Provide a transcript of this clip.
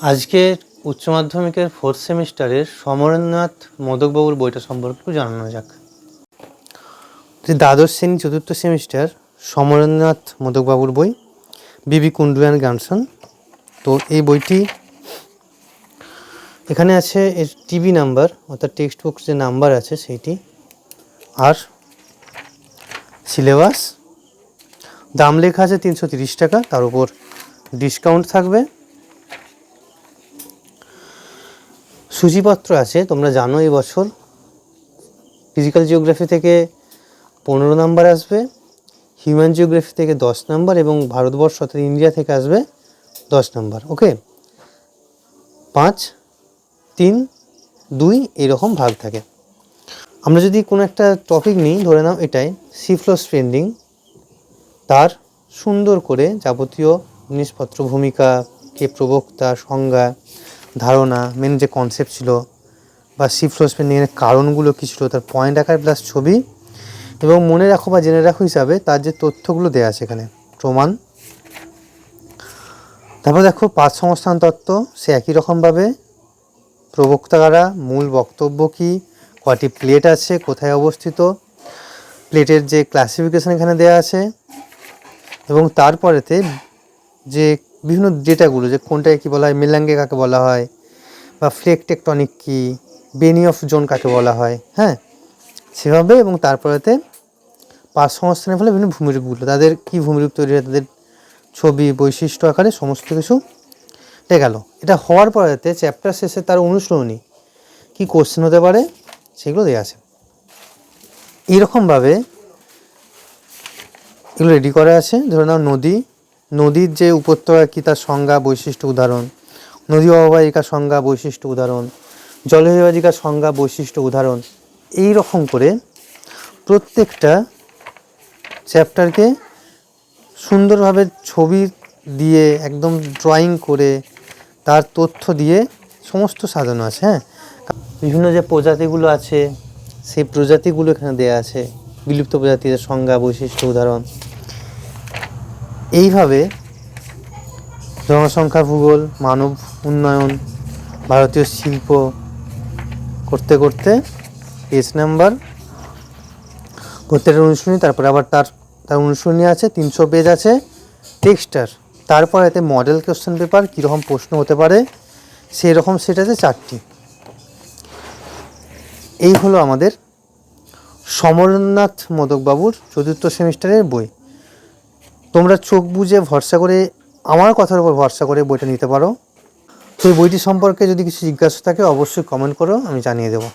আজকে উচ্চ মাধ্যমিকের ফোর্থ সেমিস্টারের সমরেন্দ্রনাথ মোদকবাবুর বইটা সম্পর্কে একটু জানানো যাক। দ্বাদশ শ্রেণি চতুর্থ সেমিস্টার সমরেন্দ্রনাথ মোদকবাবুর বই, বিবি কুন্ডু অ্যান্ড গানসন। তো এই বইটি এখানে আছে এর টিভি নাম্বার অর্থাৎ টেক্সট বুক যে নাম্বার আছে সেইটি। আর সিলেবাস দাম লেখা আছে তিনশো টাকা, তার উপর ডিসকাউন্ট থাকবে। সূচিপত্র আছে, তোমরা জানো এই বছর। ফিজিক্যাল জিওগ্রাফি থেকে পনেরো নাম্বার আসবে হিউম্যান জিওগ্রাফি থেকে দশ নাম্বার এবং ভারতবর্ষ অর্থাৎ ইন্ডিয়া থেকে আসবে দশ নাম্বার ওকে পাঁচ, তিন, দুই, এরকম ভাগ থাকে। আমরা যদি কোনো একটা টপিক নিই, ধরে নাও এটাই সিফ্লো স্পেন্ডিং তার সুন্দর করে যাবতীয় জিনিসপত্র, ভূমিকা, কে প্রবক্তা, সংজ্ঞা ধারণা মেন যে কনসেপ্ট ছিল বা সিফ্লো স্পেন্ডিংয়ের কারণগুলো কী ছিল, তার পয়েন্ট আকার প্লাস ছবি এবং মনে রাখো বা জেনে রাখো হিসাবে তার যে তথ্যগুলো দেওয়া আছে এখানে, প্রমাণ। তারপর দেখো পাঁচ সংস্থান তত্ত্ব, সে একই রকমভাবে প্রবক্তা কারা, মূল বক্তব্য কী, কয়টি প্লেট আছে, কোথায় অবস্থিত প্লেটের যে ক্লাসিফিকেশন এখানে দেওয়া আছে এবং তারপরেতে যে বিভিন্ন ডেটাগুলো যে কোনটাকে কী বলা হয়, মেলাঙ্গে কাকে বলা হয়, বা ফ্লেক টেকটনিক কী, বেনি অফ জোন কাকে বলা হয় হ্যাঁ? সেভাবে এবং তারপরেতে পাঁচ সংস্থানের ফলে বিভিন্ন ভূমিরূপগুলো, তাদের কী ভূমিরূপ তৈরি হয়, তাদের ছবি, বৈশিষ্ট্য আকারে সমস্ত কিছু লেগে গেল। এটা হওয়ার পরেতে চ্যাপ্টার শেষে তার অনুশীলনী কী কোশ্চেন হতে পারে, সেগুলো দেওয়া আছে। এইরকমভাবে এগুলো রেডি করা আছে। ধরে নাও নদী নদীর যে উপত্যকা কী তার সংজ্ঞা বৈশিষ্ট্য উদাহরণ? নদী অববাহিকার সংজ্ঞা বৈশিষ্ট্য উদাহরণ। জলবিভাজিকার সংজ্ঞা বৈশিষ্ট্য উদাহরণ। এই রকম করে প্রত্যেকটা চ্যাপ্টারকে সুন্দরভাবে ছবি দিয়ে, একদম ড্রয়িং করে তার তথ্য দিয়ে সমস্ত সাজানো আছে হ্যাঁ? বিভিন্ন যে প্রজাতিগুলো আছে, সেই প্রজাতিগুলো এখানে দেওয়া আছে। বিলুপ্ত প্রজাতির সংজ্ঞা বৈশিষ্ট্য উদাহরণ। এইভাবে জনসংখ্যা ভূগোল, মানব উন্নয়ন, ভারতীয় শিল্প করতে করতে পেজ নাম্বার প্রত্যেকটা অনুশীলনী, তারপরে আবার তার তার অনুশীলনী আছে, তিনশো পেজ আছে টেক্সটার তারপর এতে মডেল কোশ্চেন পেপার কীরকম প্রশ্ন হতে পারে সেই রকম সেট আছে চারটি। এই হলো আমাদের সমরনাথ মোদকবাবুর চতুর্থ সেমিস্টারের বই। তোমরা চোখ বুঝে ভরসা করে আমার কথার উপর ভরসা করে বইটা নিতে পারো। তো এই বইটি সম্পর্কে যদি কিছু জিজ্ঞাসা থাকে, অবশ্যই কমেন্ট করো, আমি জানিয়ে দেবো।